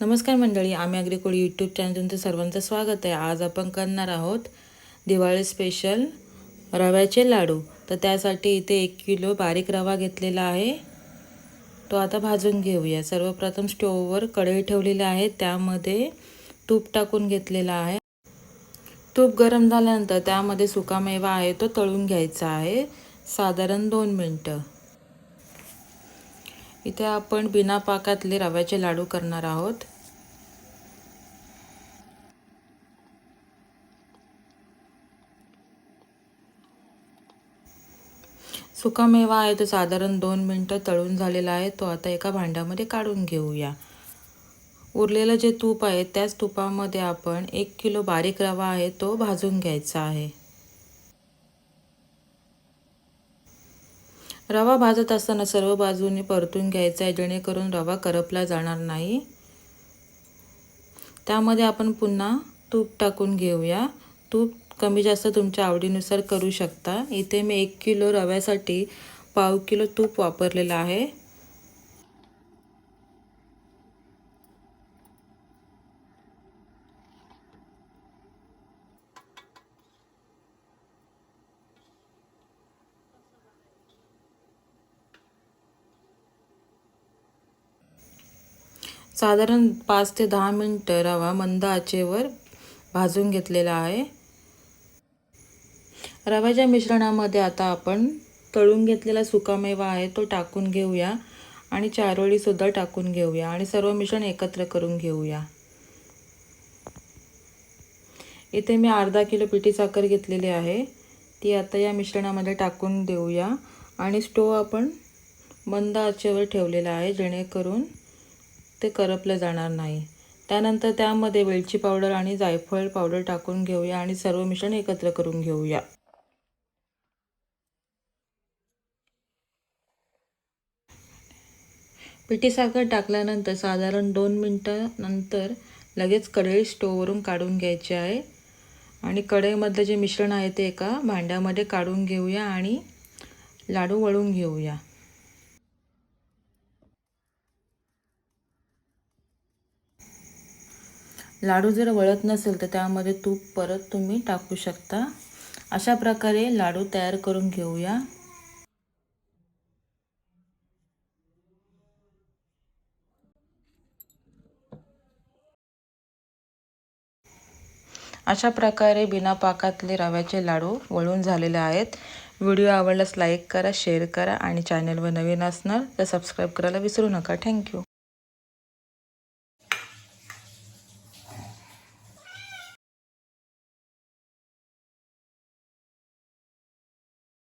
नमस्कार मंडळी आम्ही अग्रिकोळी यूट्यूब चॅनल तुमचं सर्वांचं स्वागत आहे. आज आपण करणार आहोत दिवाळी स्पेशल रव्याचे लाडू. तर त्यासाठी इथे एक किलो बारीक रवा घेतलेला आहे. तो आता भाजून घेऊया. सर्वप्रथम स्टोववर कढई ठेवलेली आहे. त्यामध्ये तूप टाकून घेतलेला आहे. तूप गरम झाल्यानंतर त्यामध्ये सुकामेवा आहे तो तळून घ्यायचा आहे. साधारण दोन मिनटं. इथे आपण बिना पाकातले रव्याचे लाडू करणार आहोत. सुकामेवा आहे तो साधारण दोन मिनटं तळून झालेला आहे. तो आता एका भांड्यामध्ये काढून घेऊया. उरलेलं जे तूप आहे त्याच तुपामध्ये आपण एक किलो बारीक रवा आहे तो भाजून घ्यायचा आहे. रवा भाजत असताना सर्व बाजूने परतून घ्यायचा आहे जेणेकरून रवा करपला जाणार नाही. त्यामध्ये आपण पुन्हा तूप टाकून घेऊया. तूप कमी जास्त तुमच्या आवडीनुसार करू शकता. इथे मी एक किलो रव्यासाठी पाव किलो तूप वापरलेलं आहे. साधारण पाच ते दहा मिनटं रवा मंद आचेवर भाजून घेतलेला आहे. रव्याच्या मिश्रणामध्ये आता आपण तळून घेतलेला सुकामेवा आहे तो टाकून घेऊया आणि चारोळीसुद्धा टाकून घेऊया आणि सर्व मिश्रण एकत्र करून घेऊया. इथे मी अर्धा किलो पिठी साखर घेतलेली आहे. ती आता या मिश्रणामध्ये टाकून देऊया आणि स्टोव आपण मंद आचेवर ठेवलेला आहे जेणेकरून ते करपलं जाणार नाही. त्यानंतर त्यामध्ये वेलची पावडर आणि जायफळ पावडर टाकून घेऊया आणि सर्व मिश्रण एकत्र करून घेऊया. पिठी साखर टाकल्यानंतर साधारण दोन मिनटं नंतर लगेच कढई स्टोववरून काढून घ्यायची आहे. आणि कढईमधलं जे मिश्रण आहे ते एका भांड्यामध्ये काढून घेऊया आणि लाडू वळून घेऊया. लाडू जर वळत नसेल तर त्यामध्ये तूप परत तुम्ही टाकू शकता. अशा प्रकारे लाडू तयार करून घेऊया. अशा प्रकारे बिना पाकातले रव्याचे लाडू वळून झालेले आहेत. व्हिडिओ आवडल्यास लाईक करा शेअर करा आणि चॅनलवर नवीन असणार तर सबस्क्राईब करायला विसरू नका. थँक्यू.